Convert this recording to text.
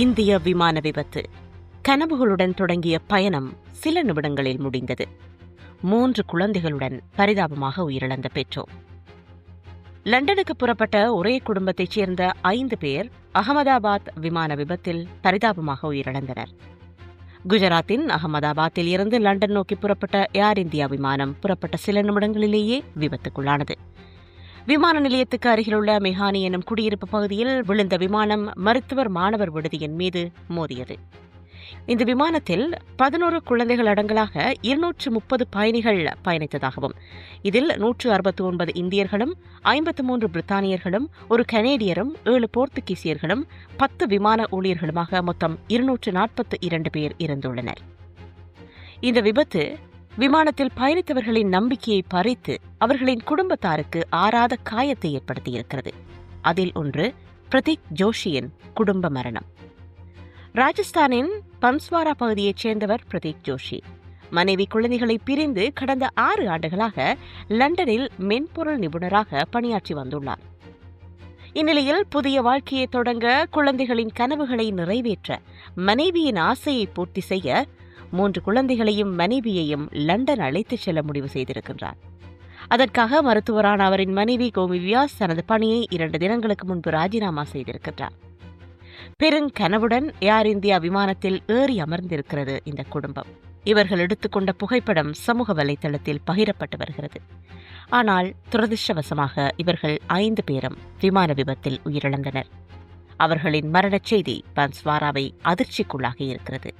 இந்திய விமான விபத்து. கனவுகளுடன் தொடங்கிய பயணம் சில நிமிடங்களில் முடிந்தது. மூன்று குழந்தைகளுடன் பரிதாபமாக உயிரிழந்த பெற்றோர். லண்டனுக்கு புறப்பட்ட ஒரே குடும்பத்தைச் சேர்ந்த ஐந்து பேர் அகமதாபாத் விமான விபத்தில் பரிதாபமாக உயிரிழந்தனர். குஜராத்தின் அகமதாபாத்தில் இருந்து லண்டன் நோக்கி புறப்பட்ட ஏர் இந்தியா விமானம் புறப்பட்ட சில நிமிடங்களிலேயே விபத்துக்குள்ளானது. விமான நிலையத்துக்கு அருகிலுள்ள மெஹானி எனும் குடியிருப்பு பகுதியில் விழுந்த விமானம் மருத்துவர் மாணவர் விடுதியின் மீது மோதியது. இந்த விமானத்தில் பதினோரு குழந்தைகள் அடங்கலாக இருநூற்று முப்பது பயணிகள் பயணித்ததாகவும் இதில் நூற்று அறுபத்தி ஒன்பது இந்தியர்களும் ஐம்பத்து மூன்று பிரித்தானியர்களும் ஒரு கனேடியரும் ஏழு போர்த்துகீசியர்களும் பத்து விமான ஊழியர்களுமாக மொத்தம் இருநூற்று நாற்பத்து இரண்டு பேர் இருந்துள்ளனர். இந்த விபத்து விமானத்தில் பயணித்தவர்களின் நம்பிக்கையை பறித்து அவர்களின் குடும்பத்தாருக்கு ஆறாத காயத்தை ஏற்படுத்தியிருக்கிறது. அதில் ஒன்று பிரதீக் ஜோஷியின் குடும்ப மரணம். ராஜஸ்தானின் பன்ஸ்வாரா பகுதியைச் சேர்ந்தவர் பிரதீக் ஜோஷி. மனைவி குழந்தைகளை பிரிந்து கடந்த ஆறு ஆண்டுகளாக லண்டனில் மென்பொருள் நிபுணராக பணியாற்றி வந்துள்ளார். இந்நிலையில் புதிய வாழ்க்கையை தொடங்க குழந்தைகளின் கனவுகளை நிறைவேற்ற மனைவியின் ஆசையை பூர்த்தி செய்ய மூன்று குழந்தைகளையும் மனைவியையும் லண்டன் அழைத்துச் செல்ல முடிவு செய்திருக்கின்றார். அதற்காக மருத்துவரான அவரின் மனைவி கோமி வியாஸ் தனது பணியை இரண்டு தினங்களுக்கு முன்பு ராஜினாமா செய்திருக்கின்றார். பெருங்கனவுடன் ஏர் இந்தியா விமானத்தில் ஏறி அமர்ந்திருக்கிறது இந்த குடும்பம். இவர்கள் எடுத்துக்கொண்ட புகைப்படம் சமூக வலைதளத்தில் பகிரப்பட்டு வருகிறது. ஆனால் துரதிருஷ்டவசமாக இவர்கள் ஐந்து பேரும் விமான விபத்தில் உயிரிழந்தனர். அவர்களின் மரணச் செய்தி பன்ஸ்வாராவை அதிர்ச்சிக்குள்ளாகி இருக்கிறது